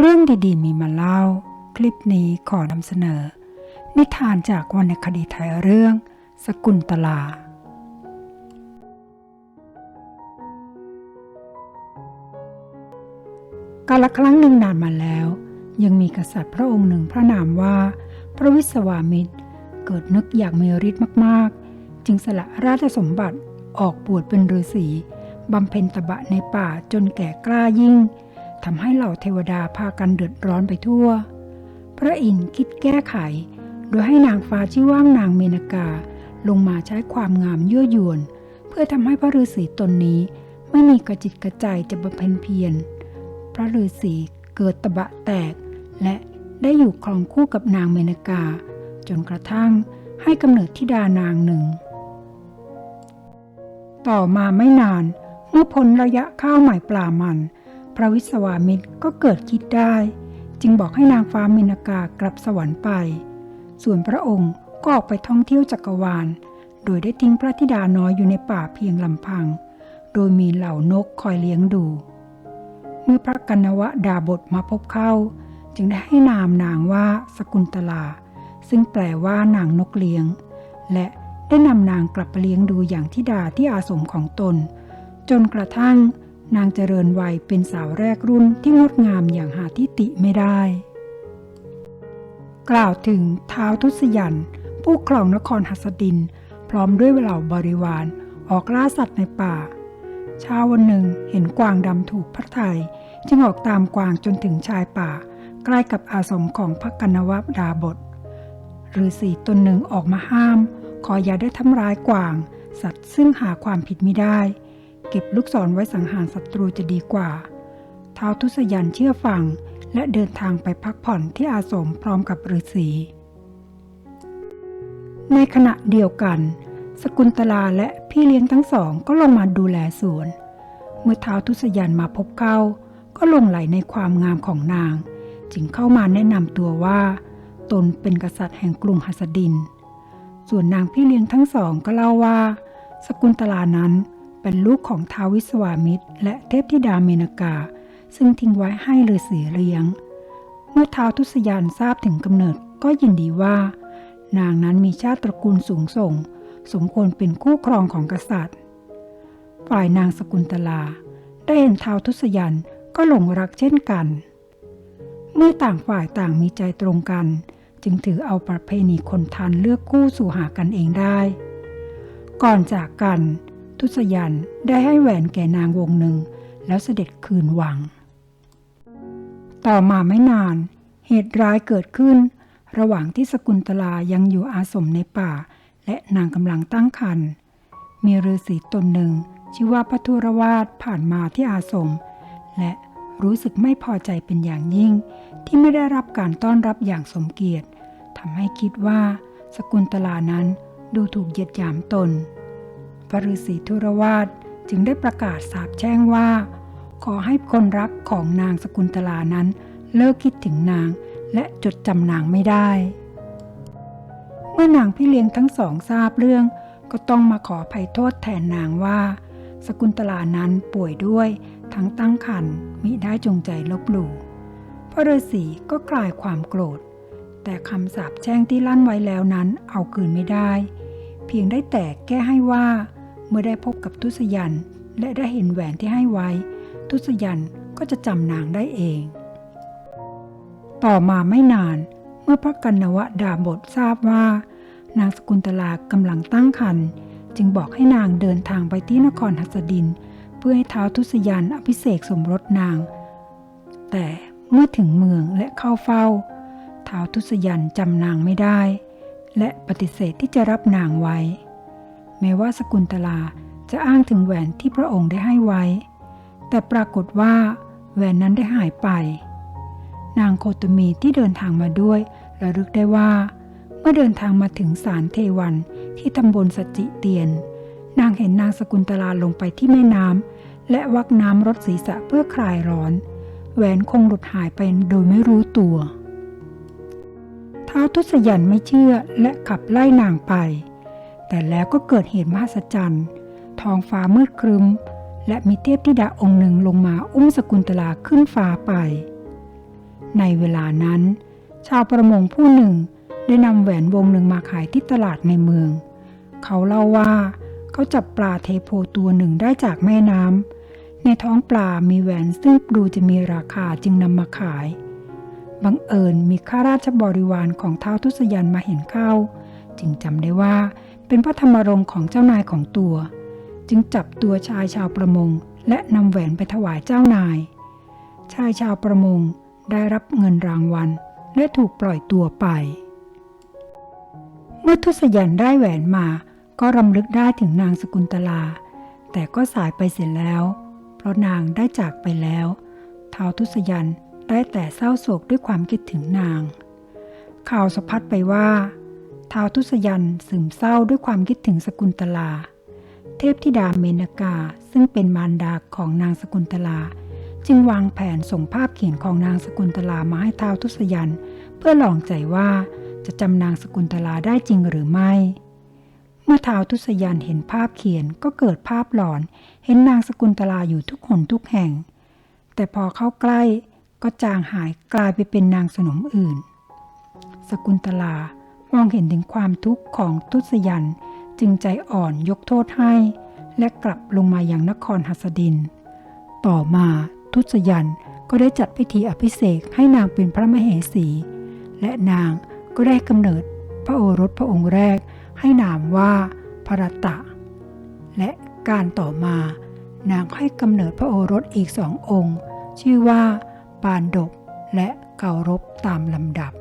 เรื่องดีๆ มีมาเล่า คลิปนี้ขอนำเสนอ นิทานจากวรรณคดีไทยเรื่อง สกุลตลา กาลครั้งหนึ่งนานมาแล้ว ยังมีกษัตริย์พระองค์หนึ่งพระนามว่า พระวิศวามิตร เกิดนึกอยากมีฤทธิ์มากๆ จึงสละราชสมบัติออกบวชเป็นฤาษีบำเพ็ญตบะในป่าจนแก่กล้ายิ่ง ทำให้เหล่าเทวดาพากันเดือดร้อนไปทั่ว พระอินทร์คิดแก้ไข โดยให้นางฟ้าชื่อว่านางเมนกา ลงมาใช้ความงามยั่วยวน เพื่อทำให้พระฤาษีตนนี้ ไม่มีกระจิตกระใจจะบำเพ็ญเพียร พระฤาษีเกิดตะบะแตก และได้อยู่ครองคู่กับนางเมนกา จนกระทั่งให้กำเนิดธิดานางหนึ่ง ต่อมาไม่นานเมื่อพ้นระยะข้าวใหม่ปลามัน พระวิศวามิตรก็เกิดคิดได้ จึงบอกให้นางฟ้าเมนกากลับสวรรค์ไป ส่วนพระองค์ก็ออกไปท่องเที่ยวจักรวาล โดยได้ทิ้งพระธิดาน้อยอยู่ในป่าเพียงลำพัง โดยมีเหล่านกคอยเลี้ยงดู เมื่อพระกันนวดาบทมาพบเข้า จึงได้ให้นามนางว่าสกุลตลา ซึ่งแปลว่านางนกเลี้ยง และได้นำนางกลับไปเลี้ยงดูอย่างทิดาที่อาสมของตน จนกระทั่ง นางเจริญวัยเป็นสาวแรกรุ่นที่งดงามอย่างหาที่ติไม่ได้ กล่าวถึงเท้าวทุสยัน ผู้ครองนครหัสดิน พร้อมด้วยเหล่าบริวารออกล่าสัตว์ในป่า เช้าวันหนึ่งเห็นกวางดำถูกพระไทย จึงออกตามกวางจนถึงชายป่า ใกล้กับอาสมของพระกนวดาบทฤาษีตนหนึ่งออกมาห้าม ขออย่าได้ทำร้ายกวาง สัตว์ซึ่งหาความผิดไม่ได้ ก็บลูกศรไว้สังหารศัตรูจะดีกว่าท้าวทุสยันเชื่อฟังและเดินทางไปพักผ่อนที่อาสมพร้อมกับฤาษี ในขณะเดียวกัน สกุลตลาและพี่เลี้ยงทั้งสองก็ลงมาดูแลสวน เมื่อท้าวทุสยันมาพบเข้าก็หลงไหลในความงามของนาง จึงเข้ามาแนะนำตัวว่า ตนเป็นกษัตริย์แห่งกรุงหัสดิน ส่วนนางพี่เลี้ยงทั้งสองก็เล่าว่า สกุลตลานั้น เป็นลูกของท้าววิสวามิตร และเทพธิดาเมนกา ซึ่งทิ้งไว้ให้ฤาษีเลี้ยง เมื่อท้าวทุสยานทราบถึงกำเนิดก็ยินดีว่า นางนั้นมีชาติตระกูลสูงส่ง สมควรเป็นคู่ครองของกษัตริย์ ฝ่ายนางสกุลตลา ได้เห็นท้าวทุสยันก็หลงรักเช่นกัน เมื่อต่างฝ่ายต่างมีใจตรงกัน จึงถือเอาประเพณีคนทันเลือกคู่สู่หากันเองได้ ก่อนจากกัน ทุสยันได้ให้แหวนแก่นางวงหนึ่ง แล้วเสด็จคืนวัง ต่อมาไม่นาน เหตุร้ายเกิดขึ้น ระหว่างที่สกุลตลายังอยู่อาสมในป่า และนางกำลังตั้งครรภ์มีฤาษีตนหนึ่ง ชื่อว่าพระทุรวาสผ่านมาที่อาสม และรู้สึกไม่พอใจเป็นอย่างยิ่ง ที่ไม่ได้รับการต้อนรับอย่างสมเกียรติทำให้คิดว่า สกุลตลานั้นดูถูกเหยียดหยามตน พระฤาษีทุรวาสจึงได้ประกาศสาปแช่งว่า ขอให้คนรักของนางสกุลตลานั้นเลิกคิดถึงนางและจดจำนางไม่ได้ เมื่อนางพี่เลี้ยงทั้งสองทราบเรื่อง ก็ต้องมาขอภัยโทษแทนนางว่า สกุลตลานั้นป่วยด้วยทั้งตั้งครรภ์มิได้จงใจลบหลู่พระฤาษีก็กลายความโกรธ แต่คำสาปแช่งที่ลั่นไว้แล้วนั้นเอาคืนไม่ได้ เพียงได้แต่แก้ให้ว่า เมื่อได้พบกับทุสยันและได้เห็นแหวนที่ให้ไว้ ทุสยันก็จะจำนางได้เอง ต่อมาไม่นานเมื่อพระกันนวดาบททราบว่า นางสกุลตลากำลังตั้งครรภ์จึงบอกให้นางเดินทางไปที่นครหัสดิน เพื่อให้ท้าวทุสยันอภิเษกสมรสนาง แต่เมื่อถึงเมืองและเข้าเฝ้าท้าวทุสยันจำนางไม่ได้ และปฏิเสธที่จะรับนางไว้ แม้ว่าสกุลตลาจะอ้างถึงแหวนที่พระองค์ได้ให้ไว้ แต่ปรากฏว่า แหวนนั้นได้หายไป นางโคตมีที่เดินทางมาด้วยระลึกได้ว่า เมื่อเดินทางมาถึงศาลเทวันที่ตำบลสจิเตียน นางเห็นนางสกุลตลาลงไปที่แม่น้ำและวักน้ำรดศีรษะเพื่อคลายร้อน แหวนคงหลุดหายไปโดยไม่รู้ตัวท้าวทุสยันไม่เชื่อและขับไล่นางไป แต่แล้วก็เกิดเหตุมหัศจรรย์ ท้องฟ้ามืดครึ้ม และมีเทพธิดาองค์หนึ่งลงมาอุ้มสกุลตลาขึ้นฟ้าไป ในเวลานั้น ชาวประมงผู้หนึ่งได้นำแหวนวงหนึ่งมาขายที่ตลาดในเมือง เขาเล่าว่าเขาจับปลาเทโพตัวหนึ่งได้จากแม่น้ำ ในท้องปลามีแหวนซึ่งดูจะมีราคาจึงนำมาขาย บังเอิญมีข้าราชบริวารของท้าวทุสยันมาเห็นเข้า จึงจำได้ว่า เป็นพระธรรมรงค์ของเจ้านายของตัว จึงจับตัวชายชาวประมง และนำแหวนไปถวายเจ้านาย ชายชาวประมงได้รับเงินรางวัล และถูกปล่อยตัวไป เมื่อทุสยันได้แหวนมาก็รำลึกได้ถึงนางสกุลตลา แต่ก็สายไปเสียแล้ว เพราะนางได้จากไปแล้วท้าวทุสยันได้แต่เศร้าโศกด้วยความคิดถึงนาง ข่าวสะพัดไปว่า ท้าวทุสยันซึมเศร้าด้วยความคิดถึงสกุลตลา เทพธิดาเมนกาซึ่งเป็นมารดาของนางสกุลตลา จึงวางแผนส่งภาพเขียนของนางสกุลตลามาให้ท้าวทุสยัน เพื่อลองใจว่าจะจำนางสกุลตลาได้จริงหรือไม่ เมื่อท้าวทุสยันเห็นภาพเขียนก็เกิดภาพหลอน เห็นนางสกุลตลาอยู่ทุกหนทุกแห่ง แต่พอเข้าใกล้ก็จางหายกลายไปเป็นนางสนมอื่น สกุลตลา มองเห็นถึงความทุกข์ของทุสยัน จึงใจอ่อนยกโทษให้ และกลับลงมาอยังนครหัสดิน ต่อมาทุสยันก็ได้จัดพิธีอภิเษกให้นางเป็นพระมเหสี และนางก็ได้กำเนิดพระโอรสพระองค์แรก ให้นามว่าพระตะ และการต่อมา นางให้กำเนิดพระโอรสอีกสององค์ ชื่อว่าปานดบและเการบตามลำดับ